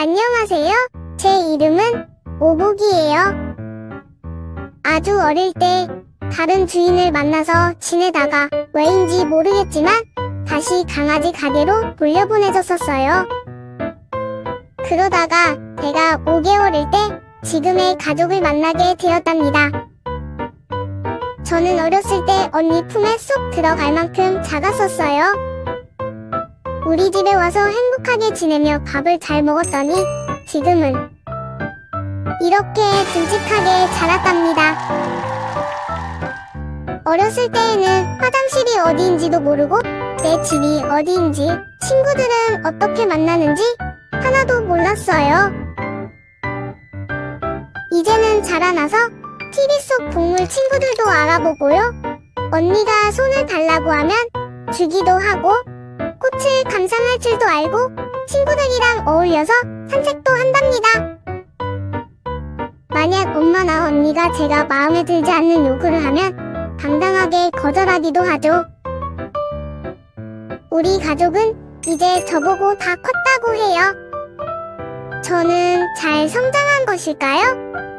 안녕하세요. 제 이름은 오복이에요. 아주 어릴 때 다른 주인을 만나서 지내다가 왜인지 모르겠지만 다시 강아지 가게로 돌려보내졌었어요. 그러다가 제가 5개월일 때 지금의 가족을 만나게 되었답니다. 저는 어렸을 때 언니 품에 쏙 들어갈 만큼 작았었어요. 우리 집에 와서 행복하게 지내며 밥을 잘 먹었더니 지금은 이렇게 듬직하게 자랐답니다. 어렸을 때에는 화장실이 어디인지도 모르고 내 집이 어디인지 친구들은 어떻게 만나는지 하나도 몰랐어요. 이제는 자라나서 TV 속 동물 친구들도 알아보고요. 언니가 손을 달라고 하면 주기도 하고 감상할 줄도 알고 친구들이랑 어울려서 산책도 한답니다. 만약 엄마나 언니가 제가 마음에 들지 않는 요구를 하면 당당하게 거절하기도 하죠. 우리 가족은 이제 저보고 다 컸다고 해요. 저는 잘 성장한 것일까요?